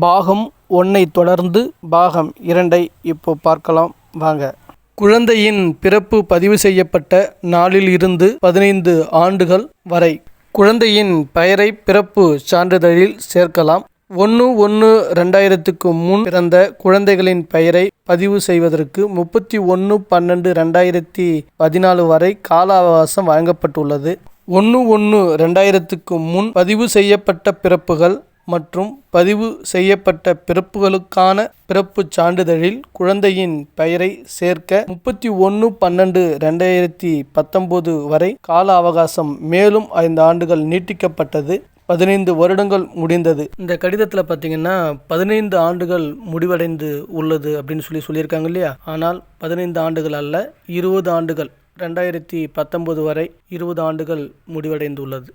பாகம் ஒன்றை தொடர்ந்து பாகம் இரண்டை இப்போ பார்க்கலாம். வாங்க. குழந்தையின் பிறப்பு பதிவு செய்யப்பட்ட நாளில் இருந்து பதினைந்து ஆண்டுகள் வரை குழந்தையின் பெயரை பிறப்பு சான்றிதழில் சேர்க்கலாம். ஒன்று ஒன்று ரெண்டாயிரத்துக்கு முன் பிறந்த குழந்தைகளின் பெயரை பதிவு செய்வதற்கு முப்பத்தி ஒன்று பன்னெண்டு ரெண்டாயிரத்தி பதினாலு வரை கால அவகாசம் வழங்கப்பட்டுள்ளது. ஒன்று ஒன்று ரெண்டாயிரத்துக்கு முன் பதிவு செய்யப்பட்ட பிறப்புகள் மற்றும் பதிவு செய்யப்பட்ட பிறப்புகளுக்கான பிறப்புச் சான்றிதழில் குழந்தையின் பெயரை சேர்க்க முப்பத்தி ஒன்று பன்னெண்டு ரெண்டாயிரத்தி பத்தொம்போது வரை கால அவகாசம் மேலும் ஐந்து ஆண்டுகள் நீட்டிக்கப்பட்டது. பதினைந்து வருடங்கள் முடிந்தது. இந்த கடிதத்தில் பார்த்தீங்கன்னா பதினைந்து ஆண்டுகள் முடிவடைந்து உள்ளது அப்படின்னு சொல்லி சொல்லியிருக்காங்க இல்லையா? ஆனால் பதினைந்து ஆண்டுகள் அல்ல இருபது ஆண்டுகள் ரெண்டாயிரத்தி பத்தொம்போது வரை இருபது ஆண்டுகள் முடிவடைந்துள்ளது.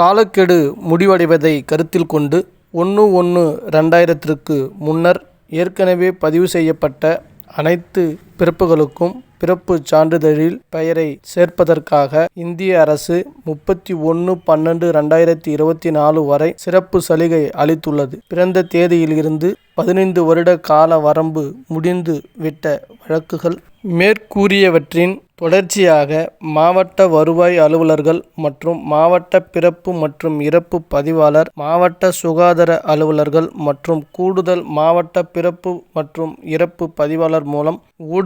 காலக்கெடு முடிவடைவதை கருத்தில் கொண்டு ஒன்று ஒன்று ரெண்டாயிரத்திற்கு முன்னர் ஏற்கனவே பதிவு செய்யப்பட்ட அனைத்து பிறப்புகளுக்கும் பிறப்பு சான்றிதழில் பெயரை சேர்ப்பதற்காக இந்திய அரசு முப்பத்தி ஒன்று பன்னெண்டு ரெண்டாயிரத்தி இருபத்தி நாலு வரை சிறப்பு சலுகை அளித்துள்ளது. பிறந்த தேதியிலிருந்து பதினைந்து வருட கால வரம்பு முடிந்து விட்ட வழக்குகள். மேற்கூறியவற்றின் தொடர்ச்சியாக மாவட்ட வருவாய் அலுவலர்கள் மற்றும் மாவட்ட பிறப்பு மற்றும் இறப்பு பதிவாளர் மாவட்ட சுகாதார அலுவலர்கள் மற்றும் கூடுதல் மாவட்ட பிறப்பு மற்றும் இறப்பு பதிவாளர் மூலம்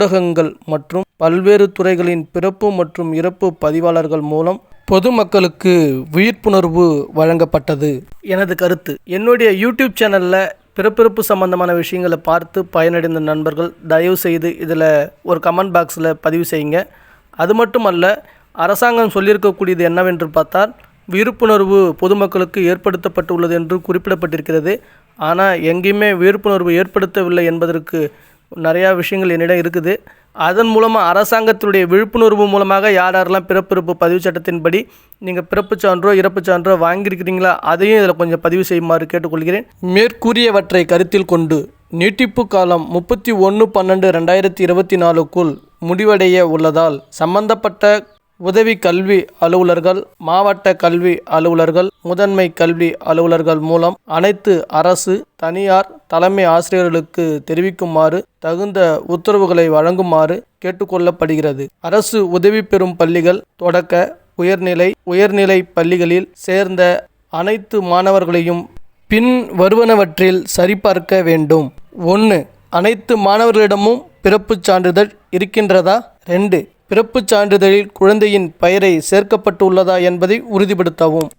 ஊடகங்கள் மற்றும் பல்வேறு துறைகளின் பிறப்பு மற்றும் இறப்பு பதிவாளர்கள் மூலம் பொதுமக்களுக்கு விழிப்புணர்வு வழங்கப்பட்டது. எனது கருத்து என்னுடைய யூடியூப் சேனலில் பிறப்பிறப்பு சம்பந்தமான விஷயங்களை பார்த்து பயனடைந்த நண்பர்கள் தயவு செய்து இதில் ஒரு கமெண்ட் பாக்ஸில் பதிவு செய்யுங்க. அது மட்டுமல்ல அரசாங்கம் சொல்லியிருக்கக்கூடியது என்னவென்று பார்த்தால் விழிப்புணர்வு பொதுமக்களுக்கு ஏற்படுத்தப்பட்டுள்ளது என்று குறிப்பிடப்பட்டிருக்கிறது. ஆனால் எங்கேயுமே விழிப்புணர்வு ஏற்படுத்தவில்லை என்பதற்கு நிறையா விஷயங்கள் என்னிடம் இருக்குது. அதன் மூலமாக அரசாங்கத்தினுடைய விழிப்புணர்வு மூலமாக யார் யாரெல்லாம் பிறப்பிறப்பு பதிவு சட்டத்தின்படி நீங்கள் பிறப்பு சான்றோ இறப்பு சான்றோ வாங்கியிருக்கிறீங்களா அதையும் இதில் கொஞ்சம் பதிவு செய்யுமாறு கேட்டுக்கொள்கிறேன். மேற்கூறியவற்றை கருத்தில் கொண்டு நீட்டிப்பு காலம் முப்பத்தி ஒன்று பன்னெண்டு ரெண்டாயிரத்தி இருபத்தி நாலுக்குள் முடிவடைய உள்ளதால் சம்பந்தப்பட்ட உதவி கல்வி அலுவலர்கள் மாவட்ட கல்வி அலுவலர்கள் முதன்மை கல்வி அலுவலர்கள் மூலம் அனைத்து அரசு தனியார் தலைமை ஆசிரியர்களுக்கு தெரிவிக்குமாறு தகுந்த உத்தரவுகளை வழங்குமாறு கேட்டுக்கொள்ளப்படுகிறது. அரசு உதவி பெறும் பள்ளிகள் தொடக்க உயர்நிலை உயர்நிலை பள்ளிகளில் சேர்ந்த அனைத்து மாணவர்களையும் பின் வருவனவற்றில் சரிபார்க்க வேண்டும். ஒன்று அனைத்து மாணவர்களிடமும் பிறப்புச் சான்றிதழ் இருக்கின்றதா? ரெண்டு பிறப்புச் சான்றிதழில் குழந்தையின் பெயரை சேர்க்கப்பட்டுள்ளதா என்பதை உறுதிப்படுத்தவும்.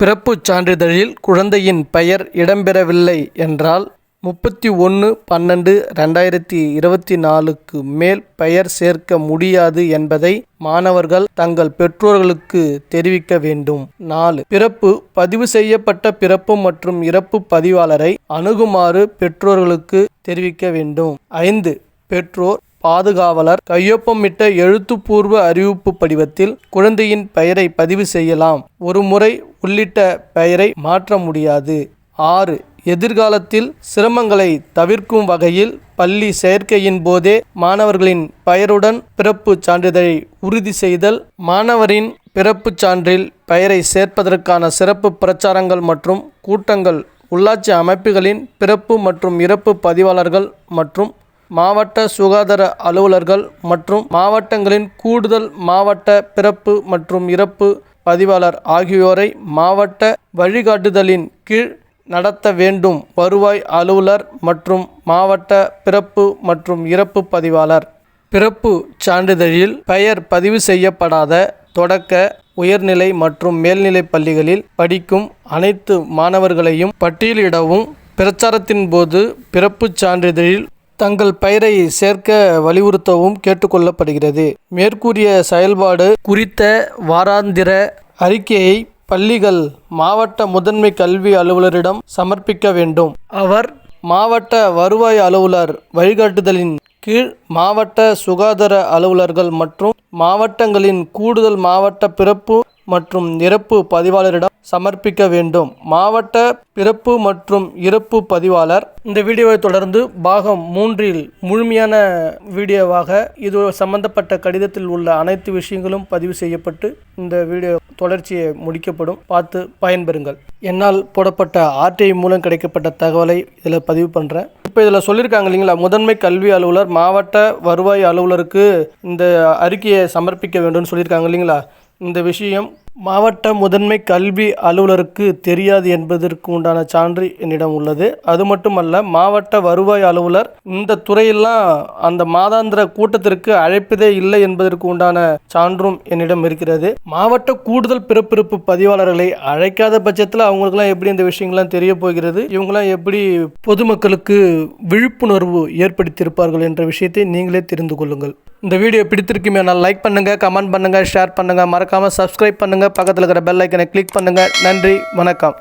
பிறப்புச் சான்றிதழில் குழந்தையின் பெயர் இடம்பெறவில்லை என்றால் முப்பத்தி ஒன்று பன்னெண்டு ரெண்டாயிரத்தி இருபத்தி நாலுக்கு மேல் பெயர் சேர்க்க முடியாது என்பதை மாணவர்கள் தங்கள் பெற்றோர்களுக்கு தெரிவிக்க வேண்டும். நாலு. பிறப்பு. பதிவு செய்யப்பட்ட பிறப்பு மற்றும் இறப்பு பதிவாளரை அணுகுமாறு பெற்றோர்களுக்கு தெரிவிக்க வேண்டும். ஐந்து. பெற்றோர் பாதுகாவலர் கையொப்பமிட்ட எழுத்துப்பூர்வ அறிவிப்பு படிவத்தில் குழந்தையின் பெயரை பதிவு செய்யலாம். ஒரு முறை உள்ளிட்ட பெயரை மாற்ற முடியாது. ஆறு. எதிர்காலத்தில் சிரமங்களை தவிர்க்கும் வகையில் பள்ளி சேர்க்கையின் போதே மாணவர்களின் பெயருடன் பிறப்பு சான்றிதழை உறுதி செய்தல் மாணவரின் பிறப்புச் சான்றில் பெயரை சேர்ப்பதற்கான சிறப்பு பிரச்சாரங்கள் மற்றும் கூட்டங்கள் உள்ளாட்சி அமைப்புகளின் பிறப்பு மற்றும் இறப்பு பதிவாளர்கள் மற்றும் மாவட்ட சுகாதார அலுவலர்கள் மற்றும் மாவட்டங்களின் கூடுதல் மாவட்ட பிறப்பு மற்றும் இறப்பு பதிவாளர் ஆகியோரை மாவட்ட வழிகாட்டுதலின் கீழ் நடத்த வேண்டும். வருவாய் அலுவலர் மற்றும் மாவட்ட பிறப்பு மற்றும் இறப்பு பதிவாளர். பிறப்பு சான்றிதழில் பெயர் பதிவு செய்யப்படாத தொடக்க உயர்நிலை மற்றும் மேல்நிலை பள்ளிகளில் படிக்கும் அனைத்து மாணவர்களையும் பட்டியலிடவும் பிரச்சாரத்தின் போது பிறப்புச் சான்றிதழில் தங்கள் பெயரை சேர்க்க வலியுறுத்தவும் கேட்டுக்கொள்ளப்படுகிறது. மேற்கூறிய செயல்பாடு குறித்த வாராந்திர அறிக்கையை பள்ளிகள் மாவட்ட முதன்மை கல்வி அலுவலரிடம் சமர்ப்பிக்க வேண்டும். அவர் மாவட்ட வருவாய் அலுவலர் வழிகாட்டுதலின் கீழ் மாவட்ட சுகாதார அலுவலர்கள் மற்றும் மாவட்டங்களின் கூடுதல் மாவட்ட பிறப்பு மற்றும் இறப்பு பதிவாளரிடம் சமர்ப்பிக்க வேண்டும். மாவட்ட பிறப்பு மற்றும் இறப்பு பதிவாளர். இந்த வீடியோவை தொடர்ந்து பாகம் மூன்றில் முழுமையான வீடியோவாக இது சம்பந்தப்பட்ட கடிதத்தில் உள்ள அனைத்து விஷயங்களும் பதிவு செய்யப்பட்டு இந்த வீடியோ தொடர்ச்சியை முடிக்கப்படும். பார்த்து பயன்பெறுங்கள். என்னால் போடப்பட்ட ஆர்டிஐ மூலம் கிடைக்கப்பட்ட தகவலை இதில் பதிவு பண்ணுறேன் இப்போ இதில் சொல்லியிருக்காங்க இல்லைங்களா? முதன்மை கல்வி அலுவலர் மாவட்ட வருவாய் அலுவலருக்கு இந்த அறிக்கையை சமர்ப்பிக்க வேண்டும்னு சொல்லியிருக்காங்க இல்லைங்களா? இந்த விஷயம் மாவட்ட முதன்மை கல்வி அலுவலருக்கு தெரியாது என்பதற்கு உண்டான சான்று என்னிடம் உள்ளது. அது மட்டுமல்ல மாவட்ட வருவாய் அலுவலர் இந்த துறையெல்லாம் அந்த மாதாந்திர கூட்டத்திற்கு அழைப்பதே இல்லை என்பதற்கு உண்டான சான்றும் என்னிடம் இருக்கிறது. மாவட்ட கூடுதல் பிறப்பிறப்பு பதிவாளர்களை அழைக்காத பட்சத்தில் அவங்களுக்குலாம் எப்படி இந்த விஷயங்கள்லாம் தெரிய போகிறது? இவங்களாம் எப்படி பொதுமக்களுக்கு விழிப்புணர்வு ஏற்படுத்தியிருப்பார்கள் என்ற விஷயத்தை நீங்களே தெரிந்து கொள்ளுங்கள். இந்த வீடியோ பிடித்திருக்குமே நான் லைக் பண்ணுங்கள் கமெண்ட் பண்ணுங்கள் ஷேர் பண்ணுங்கள் மறக்காமல் சப்ஸ்கிரைப் பண்ணுங்கள் பக்கத்தில் இருக்கிற பெல் ஐக்கனை கிளிக் பண்ணுங்கள் நன்றி வணக்கம்.